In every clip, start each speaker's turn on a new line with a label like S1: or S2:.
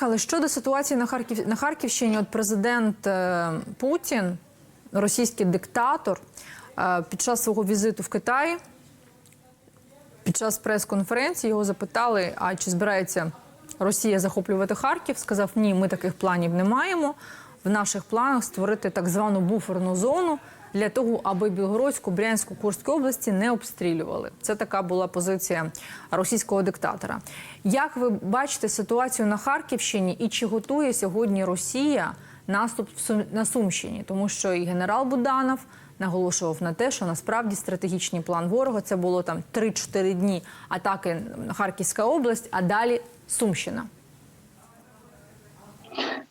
S1: Але щодо ситуації на Харків на Харківщині, от президент е, Путін, російський диктатор, е, під час свого візиту в Китай, під час прес-конференції його запитали, а чи збирається Росія захоплювати Харків? Сказав, ні, ми таких планів не маємо. В наших планах створити так звану буферну зону для того, аби Білгородську, Брянську, Курську області не обстрілювали. Це така була позиція російського диктатора. Як ви бачите ситуацію на Харківщині і чи готує сьогодні Росія наступ на Сумщині? Тому що і генерал Буданов наголошував на те, що насправді стратегічний план ворога це було там 3-4 дні атаки на Харківська область, а далі Сумщина.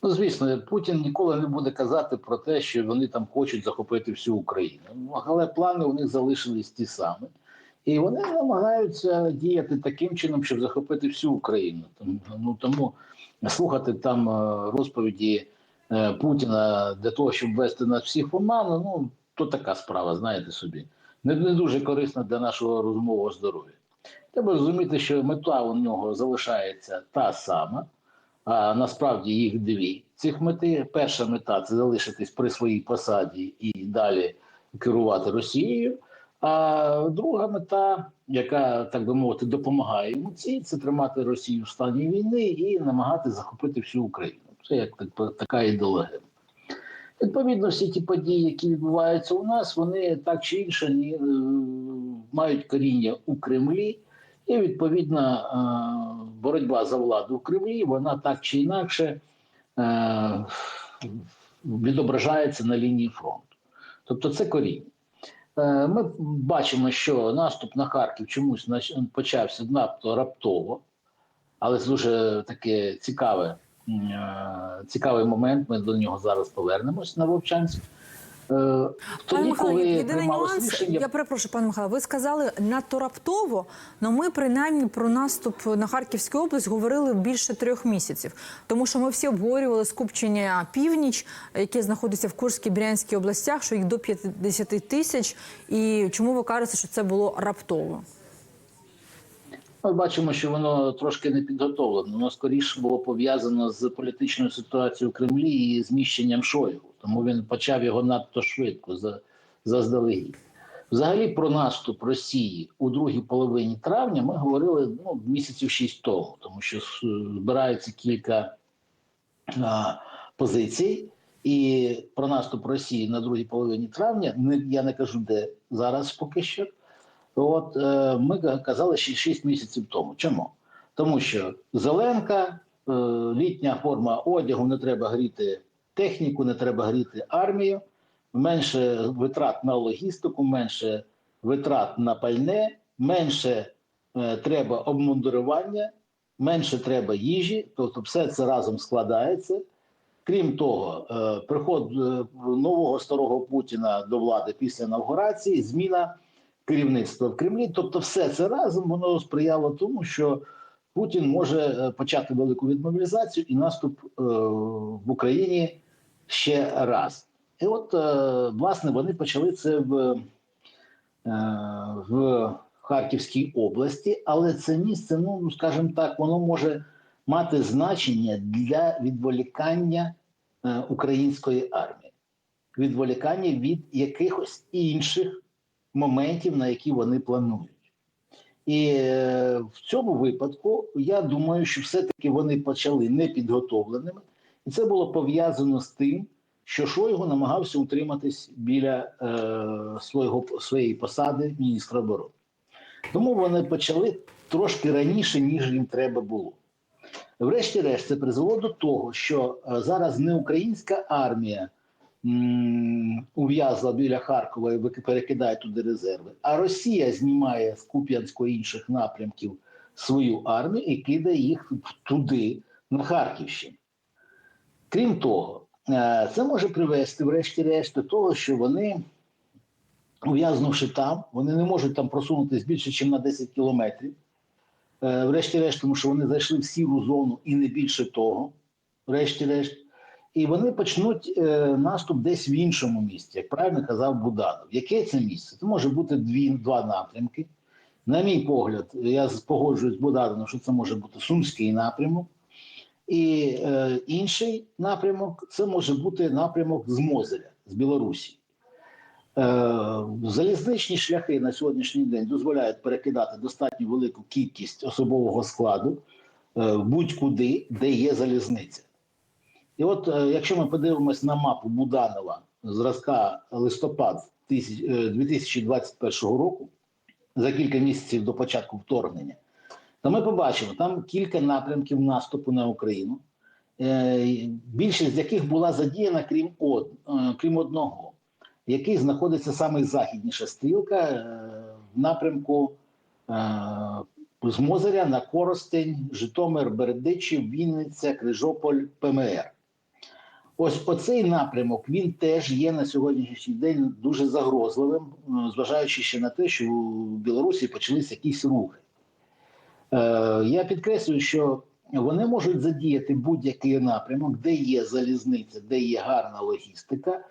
S2: Ну, звісно, Путін ніколи не буде казати про те, що вони там хочуть захопити всю Україну. Ну, Але плани у них залишились ті самі. І вони намагаються діяти таким чином, щоб захопити всю Україну. Тому, ну, тому слухати там е, розповіді е, Путіна для того, щоб ввести нас всіх в оману, ну то така справа, знаєте собі. Не, не дуже корисна для нашого розумового здоров'я. Треба розуміти, що мета у нього залишається та сама. А насправді їх дві цих мети. Перша мета це залишитись при своїй посаді і далі керувати Росією. А друга мета, яка так би мовити, допомагає йому цій, це тримати Росію в стані війни і намагати захопити всю Україну. Це як так, така ідеологія. Відповідно, всі ті події, які відбуваються у нас, вони так чи інше е, мають коріння у Кремлі. І відповідно е, боротьба за владу в Кремлі, вона так чи інакше е, відображається на лінії фронту. Тобто це коріння. Е, Ми бачимо, що наступ на Харків чомусь почався надто раптово, але це дуже таке цікаве, цікавий момент. Ми до нього зараз повернемось на Вовчанськ. Е,
S1: Пане Михайло, єдиний нюанс,
S2: рішення,
S1: я перепрошую, пане Михайло, ви сказали надто раптово, але ми принаймні про наступ на Харківську область говорили більше трьох місяців. Тому що ми всі обговорювали скупчення північ, яке знаходиться в Курській Брянській областях, що їх до 50 тисяч. І чому ви кажете, що це було раптово?
S2: Ми бачимо, що воно трошки не підготовлено. Воно скоріше було пов'язано з політичною ситуацією в Кремлі і зміщенням Шойгу. Тому він почав його надто швидко за, заздалегідь. Взагалі про наступ Росії у другій половині травня ми говорили ну, місяців шість тому, тому що с- збирається кілька а, позицій. І про наступ Росії на другій половині травня не, я не кажу, де зараз поки що. От е, ми казали ще 6 місяців тому. Чому? Тому що зеленка, е, літня форма одягу, не треба гріти техніку, не треба гріти армію, менше витрат на логістику, менше витрат на пальне, менше е, треба обмундирування, менше треба їжі. Тобто, все це разом складається. Крім того, е, приход е, нового старого Путіна до влади після інавгурації, зміна керівництва в Кремлі. Тобто, все це разом воно сприяло тому, що Путін може е, почати велику відмобілізацію і наступ е, в Україні ще раз. І от, е, власне, вони почали це в, е, в Харківській області, але це місце, ну скажімо так, воно може мати значення для відволікання е, української армії, відволікання від якихось інших моментів, на які вони планують. І в цьому випадку я думаю, що все-таки вони почали непідготовленими, і це було пов'язано з тим, що Шойгу намагався утриматись біля е, свого, своєї посади міністра оборони. Тому вони почали трошки раніше, ніж їм треба було. Врешті-решт, це призвело до того, що е, зараз не українська армія ув'язла біля Харкова і перекидає туди резерви, а Росія знімає з Куп'янського інших напрямків свою армію і кидає їх туди, на Харківщину. Крім того, е, це може привести, врешті-решт, до того, що вони, ув'язнувши там, вони не можуть там просунутися більше, ніж на 10 кілометрів. Е, Врешті-решт, тому що вони зайшли в сіру зону і не більше того. Врешті-решт. І вони почнуть е, наступ десь в іншому місці, як правильно казав Буданов. Яке це місце? Це може бути дві, два напрямки. На мій погляд, я погоджуюсь з Будановим, що це може бути Сумський напрямок. І е, інший напрямок це може бути напрямок з Мозеля, з Білорусі. Е, залізничні шляхи на сьогоднішній день дозволяють перекидати достатньо велику кількість особового складу е, будь-куди, де є залізниця. І от е, якщо ми подивимось на мапу Буданова зразка листопад е, 2021 року, за кілька місяців до початку вторгнення, то ми побачимо там кілька напрямків наступу на Україну, е, більшість з яких була задіяна, крім, од, е, крім одного, який знаходиться саме західніша стрілка е, в напрямку з Мозиря на Коростень, Житомир, Бердичів, Вінниця, Крижополь, ПМР. Ось оцей напрямок він теж є на сьогоднішній день дуже загрозливим, зважаючи ще на те, що у Білорусі почалися якісь рухи. Е, я підкреслюю, що вони можуть задіяти будь-який напрямок, де є залізниця, де є гарна логістика, е,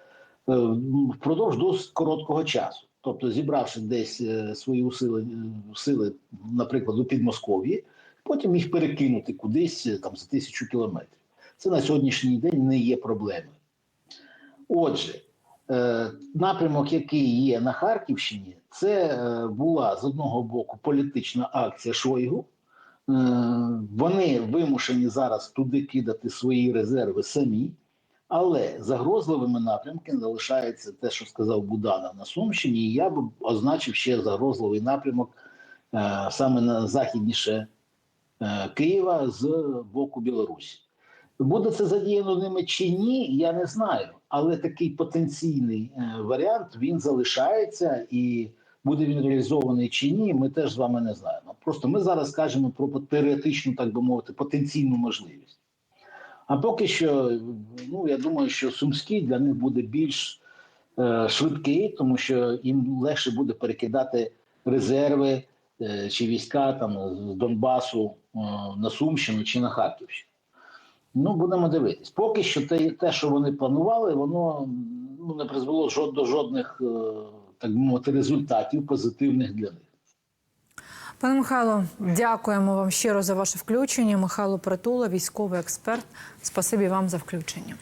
S2: впродовж досить короткого часу. Тобто, зібравши десь е, свої сили, сили, наприклад, у Підмосков'ї, потім їх перекинути кудись там за тисячу кілометрів. Це на сьогоднішній день не є проблемою. Отже, напрямок, який є на Харківщині, це е, була з одного боку політична акція Шойгу. Е, Вони вимушені зараз туди кидати свої резерви самі, але загрозливими напрямками залишається те, що сказав Буданов на Сумщині. І я б означив ще загрозливий напрямок е, саме на західніше е, Києва з боку Білорусі. Буде це задіяно ними чи ні, я не знаю. Але такий потенційний е, варіант він залишається, і буде він реалізований чи ні, ми теж з вами не знаємо. Просто ми зараз кажемо про теоретичну, так би мовити, потенційну можливість. А поки що, ну я думаю, що Сумський для них буде більш е, швидкий, тому що їм легше буде перекидати резерви е, чи війська там з Донбасу е, на Сумщину чи на Харківщину. Ну, будемо дивитись. Поки що те, те що вони планували, воно ну, не призвело жод, до жодних, е, так мовити, результатів позитивних для них.
S1: Пане Михайло, дякуємо вам щиро за ваше включення. Михайло Притула, військовий експерт. Спасибі вам за включення.